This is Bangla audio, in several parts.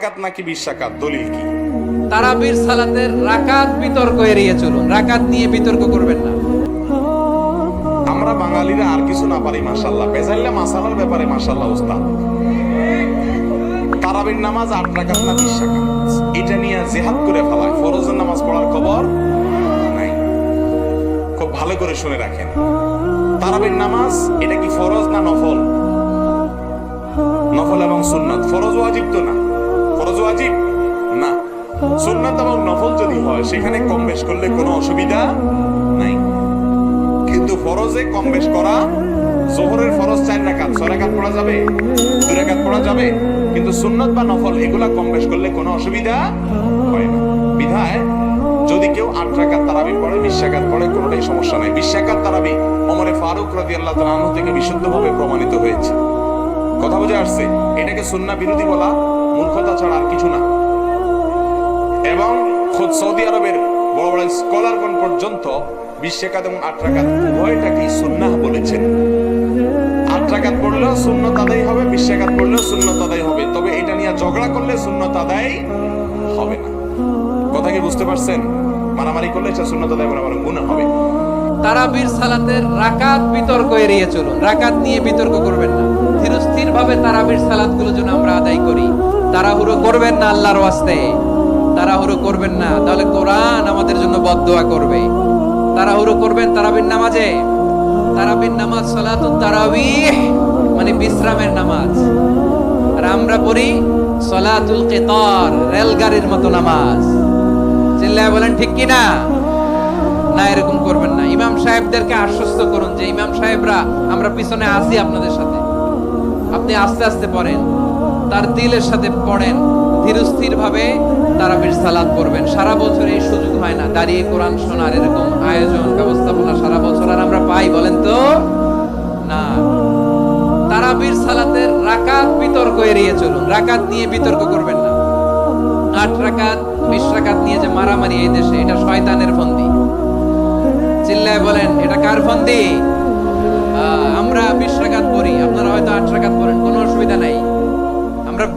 রাকাত নাকি বিশ রাকাত দলিল কি? তারাবির সালাতের রাকাত বিতর্ক এড়িয়ে চলুন। রাকাত নিয়ে বিতর্ক করবেন না। আমরা বাঙালিরা আর কিছু না পারি মাশাল্লাহ বেজাইলে মাসালার ব্যাপারে মাশাল্লাহ উস্তাদ। তারাবির নামাজ আট রাকাত না বিশ রাকাত? এটা নিয়ে জেহাদ করে ফেলায়। ফরজের নামাজ পড়ার খবর নাই। খুব ভালো করে শুনে রাখেন। তারাবির নামাজ এটা কি ফরজ না নফল? নফল এবং সুন্নাত। ফরজ ওয়াজিব তো না? ফরজ ওয়াজিব? না। সুন্নাত এবং নফল যদি হয়, সেখানে কম বেশ করলে কোনো অসুবিধা নাই। কিন্তু ফরজে কম বেশ করা, জোহরের ফরজ চার রাকাত, ছয় রাকাত পড়া যাবে, দুই রাকাত পড়া যাবে। কিন্তু সুন্নত বা নফল, এগুলা কম বেশ করলে কোনো অসুবিধা হয় না। বিধায়, যদি কেউ আট রাকাত তারাবি পড়ে, বিশ রাকাত পড়ে, কোনোটাই সমস্যা নাই। বিশ রাকাত তারাবি অমরে ফারুক রাদি আল্লাহ তালু থেকে বিশুদ্ধভাবে প্রমাণিত হয়েছে। কথা বুঝে আসছে? এটাকে সুন্না বিরোধী বলা মূর্খতা ছাড়া আর কিছু না। এবং খোদ সৌদি আরবের বড় বড় স্কলারগণ পর্যন্ত এবং উভয়টাকেই সুন্নাহ বলেছেন। হবে বিশ রাকাত পড়লেও সুন্নত আদায় হবে। তবে এটা নিয়ে ঝগড়া করলে হবে না। কথা কি বুঝতে পারছেন? মারামারি করলে এটা সুন্নত আদায় বলে হবে। তারাবির সালাতের রাকাত বিতর্ক এড়িয়ে চলুন। রাকাত নিয়ে বিতর্ক করবেন না। ধীরস্থির ভাবে তারাবির সালাতগুলো যেন আমরা আদায় করি। তাড়াহুড়ো করবেন না আল্লাহর ওয়াস্তে। তাড়াহুড়ো করবেন না। তাহলে কোরআন আমাদের জন্য বদদোয়া করবে। তাড়াহুড়ো করবেন তারাবির নামাজে। তারাবির নামাজ সালাতুত তারাবিহ মানে বিশ্রামের নামাজ। আর আমরা পড়ি সলাতুল কেতর, রেলগাড়ির মতো নামাজ। চিল্লায় বলেন, ঠিক কি না না, এরকম করবেন না। ইমাম সাহেবদেরকে আশ্বস্ত করুন যে, ইমাম সাহেবরা, আমরা পিছনে আসি আপনাদের সাথে। আপনি আস্তে আস্তে পড়েন। তার দিলের সাথে পড়েন। ধীরস্থির ভাবে তারাবির সালাত করবেন সারা বছর এই সুযোগ হয় না। দাঁড়িয়ে কোরআন শোনার এরকম আয়োজন, ব্যবস্থাপনা সারা বছর আর আমরা পাই, বলেন তো? না। তারাবির সালাতের রাকাত বিতর্ক এড়িয়ে চলুন। রাকাত নিয়ে বিতর্ক করবেন না। আট রাকাত, বিশ রাকাত নিয়ে যে মারামারি এই দেশে, এটা শয়তানের ফন্দি। চিল্লায় বলেন, এটা কার ফন্দি? আমরা বিশ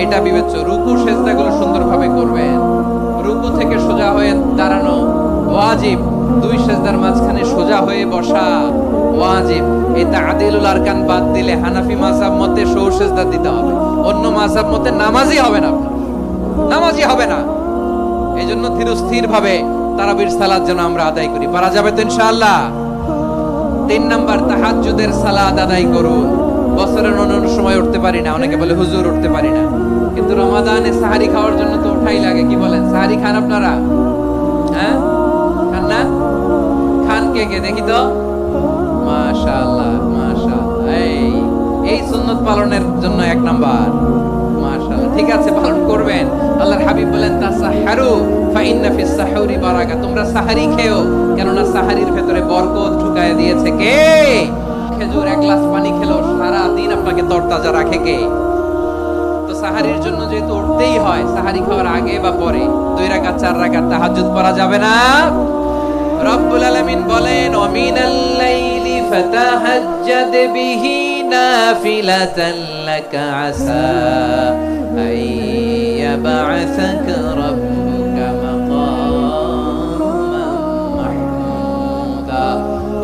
এটা বিবেচ্য। রুকু সেজদাগুলো সুন্দরভাবে করবেন রুকু থেকে সোজা হয়ে দাঁড়ানো। ওয়াজিব, দুই সেজদার মাঝখানে সোজা হয়ে বসা। ওয়াজিব এই তাআদিলুল আরকান বাদ দিলে হানাফি মাযহাব মতে সৌ সেজদা দিতে হবে। অন্য মাযহাব মতে নামাজই হবে না। নামাজই হবে না। এই জন্য ধীরস্থির ভাবে তারাবির সালাত যেন আমরা আদায় করি। পারা যাবে তো ইনশাআল্লাহ। তিন নাম্বার, তাহাজ্জুদের সালাত আদায় করুন। বছরের অন্য সময় উঠতে পারি না। অনেকে বলে হুজুর উঠতে পারি না। কিন্তু রমাদানে সাহারি খাওয়ার জন্য তো ওঠাই লাগে, কি বলেন? সাহারি খান আপনারা? হ্যাঁ? খান না? খান কে কে? দেখি তো। মাশাআল্লাহ মাশাআল্লাহ। এই এই পালনের জন্য এক নাম্বার। মাশাআল্লাহ, ঠিক আছে, পালন করবেন। আল্লাহর হাবিব বলেন, তাসাহারু ফাইন্না ফিস সাহুরি বারাকা। তোমরা সাহারি খেও, কেননা সাহারির ভেতরে বরকত ঢুকায় দিয়েছে কে? খেজুর, এক গ্লাস পানি খেলো সারা দিন আপনাকে তরতাজা রাখে কে? সাহারির জন্য যেহেতু উঠতেই হয়, সাহারি খাওয়ার আগে বা পরে দুই রাকাত, চার রাকাত তাহাজ্জুদ পড়া যাবে না। রব্বুল আলামিন বলেন ফাতাহাজ্জাদ বিহি নাফিলাতান লাকা আসা রাব্বুকা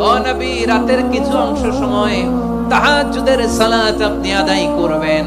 ও নবী, রাতের কিছু অংশ সময় তাহাজ্জুদের সালাত আপনি আদায় করবেন।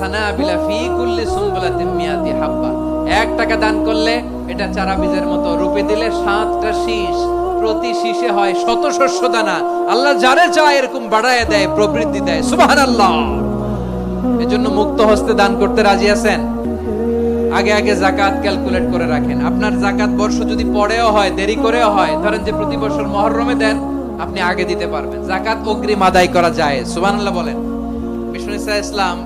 সানাবিলা ফি কুল্লি হাব্বা এক টাকা দান করলে এটা চারা বীজের মতো রূপে দিলে সাতটা শীষ। প্রতি শীষে হয় শত শস্য দানা। আল্লাহ যারে চায় এরকম বাড়ায় দেয়, প্রবৃদ্ধি দেয়। এজন্য মুক্ত হস্তে দান করতে রাজি আছেন? আগে আগে জাকাত ক্যালকুলেট করে রাখেন। আপনার জাকাত বর্ষ যদি পরেও হয়, দেরি করেও হয়, ধরেন যে প্রতি বছর মহরমে দেন, আপনি আগে দিতে পারবেন। জাকাত অগ্রিম আদায় করা যায়। সুবহানাল্লাহ বলেন। ইসলাম,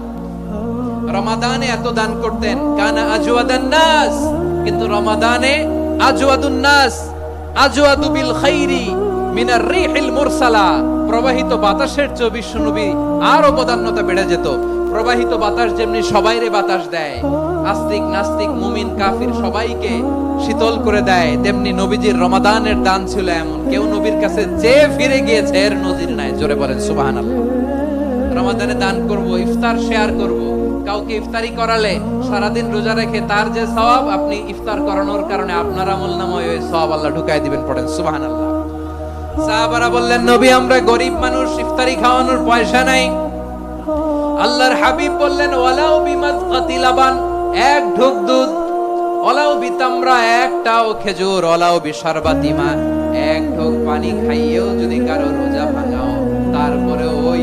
রমাদানে এত দান করতেন, কানা আজওয়াদান নাস, কিন্তু রমাদানে আজওয়াদুন নাস, আজওয়াদু বিল খাইরি মিনার রিহিল মুরসালা, প্রবাহিত বাতাসের চেয়ে বিশ্বনবী আর অবদান্যতা বেড়ে যেত। প্রবাহিত বাতাস যেমনি সবাইরে বাতাস দেয়, আস্তিক নাস্তিক মুমিন কাফির সবাইকে শীতল করে দেয়, তেমনি নবীজির রমাদানের দান ছিল এমন। কেউ নবীর কাছে যে ফিরে গিয়েছে, এর নজির নাই। জোরে বলেন, সুবহানাল্লাহ। রমাদানে দান করব, ইফতার শেয়ার করব। কাউকে ইফতারি করালে সারাদিন রোজা রেখে তার যে সওয়াব আপনি ইফতার করানোর কারণে আপনার আমল নামায় ওই সওয়াব আল্লাহ ঢুকাই দিবেন পড়েন, সুবহানাল্লাহ। সাহাবারা বললেন, নবী, আমরা গরিব মানুষ, ইফতারি খাওয়ানোর পয়সা নাই। আল্লাহর হাবিব বললেন, ওয়ালাউ বিমাজকাতি লাবান এক ঢোক দুধ ওলাও বিতামরা, একটাও খেজুর ওলাও বিশারবাতি মা এক ঢোক পানি খাইয়েও যদি কারও রোজা ভাঙাও তারপরে ওই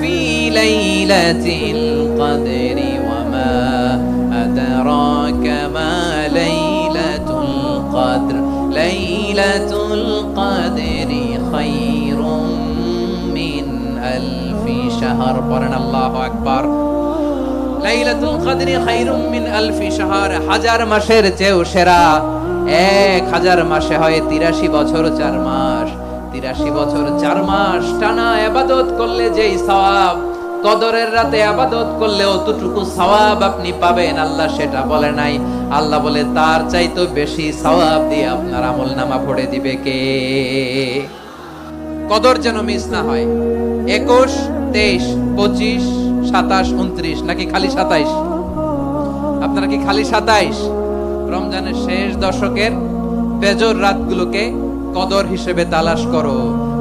ফি লাইলাতিল কদরি ওয়া মা আদরাকা মা লাইলাতুল কদর লাইলাতুল কদরি খায়রুম মিন আলফি শাহর পড়েন আল্লাহু আকবার। লাইলাতুল কদরি খায়রুম মিন আলফি শাহর হাজার মাসের চেয়েও সেরা। এক হাজার মাসে হয় তিরাশি বছর, চার মাস। তিরাশি বছর, চার মাস টানা আবাদত করলে যেই সওয়াব, কদরের রাতে আবাদত করলে অতটুকু সওয়াব আপনি পাবেন। আল্লাহ সেটা বলে নাই। আল্লাহ বলে, তার চাইতো বেশি সওয়াব দিয়ে আপনার আমল নামা পড়ে দিবে কে? কদর যেন মিস না হয়। একুশ, তেইশ, পঁচিশ, সাতাশ, উনত্রিশ, নাকি খালি সাতাইশ? আপনারা কি খালি সাতাইশ? রমজানের শেষ দশকের বেজর রাতগুলোকে কদর হিসেবে তালাশ করো।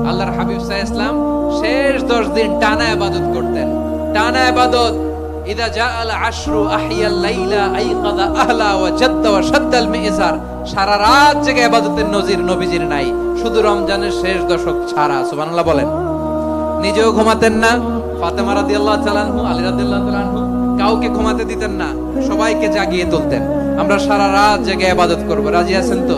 আল্লাহর হাবিব ইসলাম শেষ দশ দিন টানা আবাদত করতেন। টানা আবাদত ইদা জাআল আশরু আহিয়াল লাইলা আহলা মিজার সারা রাত জেগে নজির নবীজির নাই। শুধু রমজানের শেষ দশক ছাড়া বলেন। নিজেও ঘুমাতেন না। ফাতেমা রাদিয়াল্লাহু আলী রাদিয়াল্লাহু কাউকে ঘুমাতে দিতেন না। সবাইকে জাগিয়ে তুলতেন। আমরা সারা রাত জেগে ইবাদত করব। রাজি আছেন তো?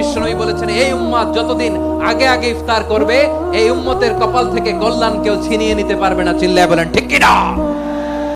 বিশ্বনবী বলেছেন, এই উম্মাদ যতদিন আগে আগে ইফতার করবে, এই উম্মতের কপাল থেকে কল্যাণ কেউ ছিনিয়ে নিতে পারবে না। চিল্লায় বলেন, ঠিক কিনা?